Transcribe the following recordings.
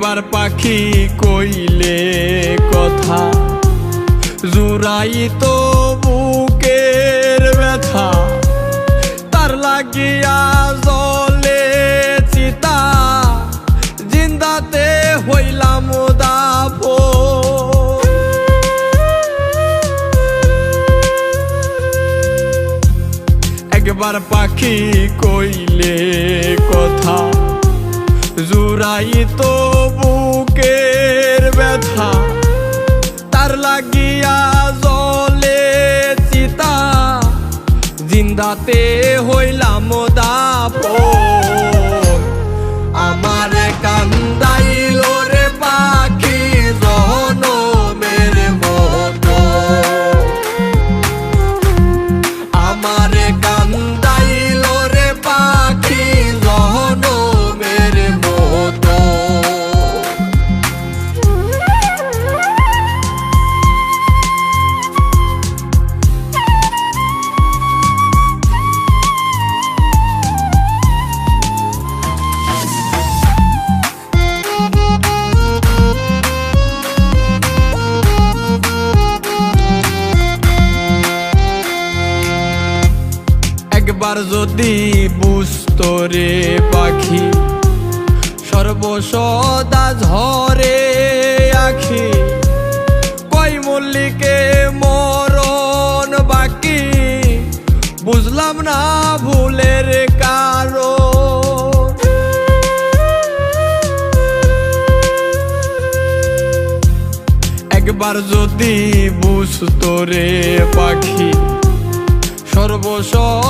একবার পাখি কইলে কথা। জুরাই তো বুকের ব্যথা। তার লাগিয়া জলে চিতা। জিন্দাতে হইলাম দাফো একবার পাখি কইলে কথা। জুরাই তো লাগিয়া জলে চিতা জিন্দাতে হইলাম একবার যদি বুঝতো রে পাখি, সর্বসদা ঝরে আখি, কই মল্লিকে মরণ বাকি? বুঝলাম না ভুলের কারণ। একবার যদি বুঝতো রে পাখি, সর্বসদা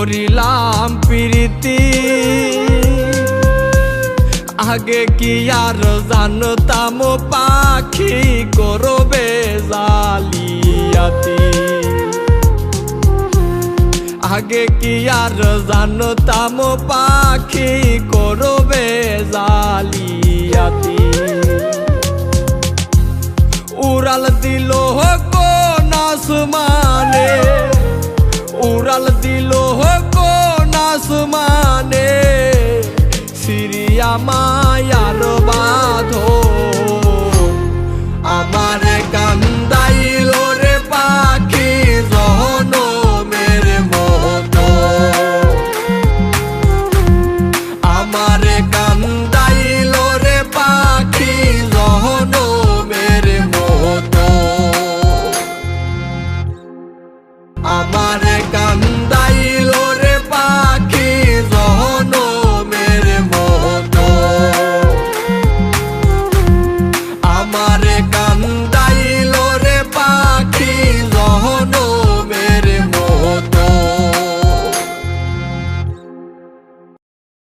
করিলাম প্রীতি। আগে কি আর জানতাম পাখি করবে জালিয়াতি? আগে কি আর জানতাম পাখি করবে